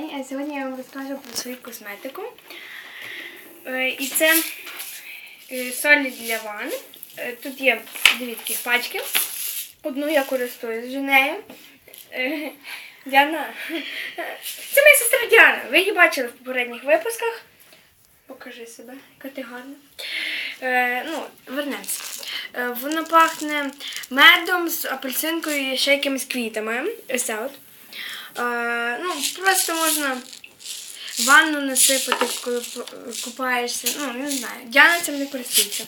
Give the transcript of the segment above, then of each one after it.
день. Е, Сьогодні я вам розкажу про свою косметику. Е, І це е, солі для ванн. Е, Тут є дві таких пачки. Одну я користуюсь вже нею. Е, Діана. Це моя сестра Діана. Ви її бачили в попередніх випусках. Покажи себе, яка ти гарна. Е, ну, вернемося. Е, воно пахне медом з апельсинкою і ще якимись квітами. Ось це от. Е, ну, просто можна ванну насипати, коли купаєшся. Ну, не знаю. Діана цим не користується.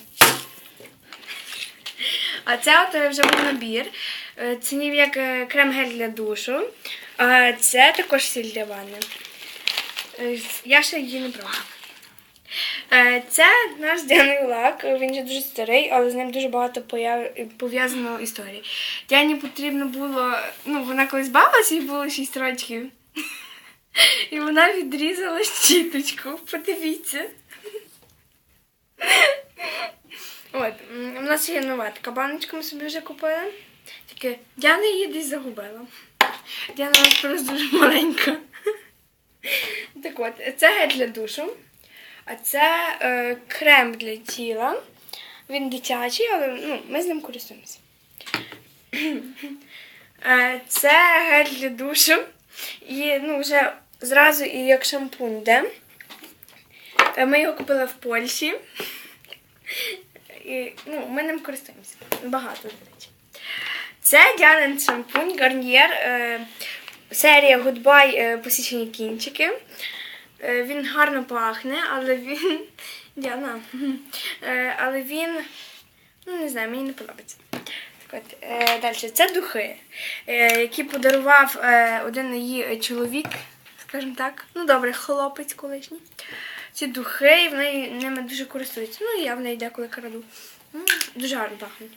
А це от вже був набір. Е, Це ніби як е, крем-гель для душу. А це також сіль для ванни. Е, Я ще її не пробувала. Це наш Діаний лак. Він же дуже старий, але з ним дуже багато пов'язано історій. Діані потрібно було, ну, вона колись бавилася, їй було 6 років. І вона відрізала щіточку. Подивіться. От, у нас є нова така баночка, ми собі вже купили. Тільки Діана її десь загубила. Діана у нас просто дуже маленька. Так от, це гель для душу. А це е, крем для тіла. Він дитячий, але ну, ми з ним користуємося. Е, це гель для душу. І ну, вже зразу і як шампунь йде. Е, Ми його купили в Польщі. І, ну, ми ним користуємося. Багато, до речі. Це Діанин шампунь Гарнієр. Серія Goodbye е, посічені кінчики. Е, він гарно пахне, але він. Діана. Е, але він. Ну, не знаю, мені не подобається. Так от, е, далі. Це духи, які подарував один її чоловік, скажімо так. Ну, добре, хлопець колишній. Ці духи, і в неї ними дуже користуються. Ну, я в неї деколи краду. Дуже гарно пахнуть.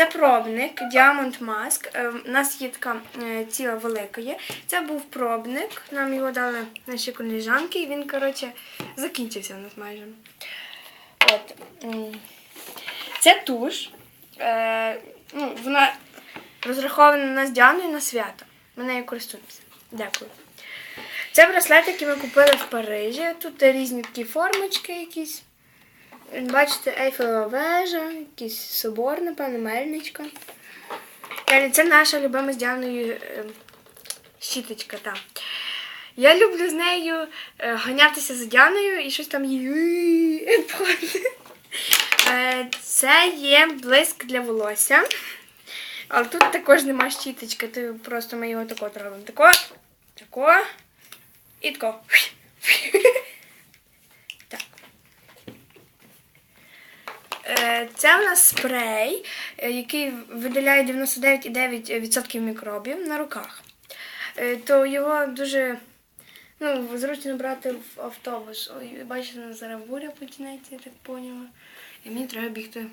Це пробник Diamond Mask. У нас є така е, ціла велика є. Це був пробник. Нам його дали наші коліжанки, і він, коротше, закінчився у нас майже. От. Це туш. Е, ну, вона розрахована на з Діаною на свято. Ми нею користуємося. Дякую. Це браслет, який ми купили в Парижі. Тут різні такі формочки якісь. Бачите, Ейфелева вежа, якийсь собор, напевно, мельничка. Це наша любима з Діаною е, щіточка. Та. Я люблю з нею е, ганятися за Діаною і щось там їй. Е, Це є блиск для волосся. Але тут також нема щіточки, ти просто ми його тако робимо. Тако, тако і тако. Так. Е, Це в нас спрей, е, який видаляє 99,9% мікробів на руках. Е, То його дуже ну, зручно брати в автобус. Ой, бачите, зараз буря почнеться, я так поняла. І мені треба бігти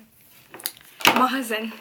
в магазин.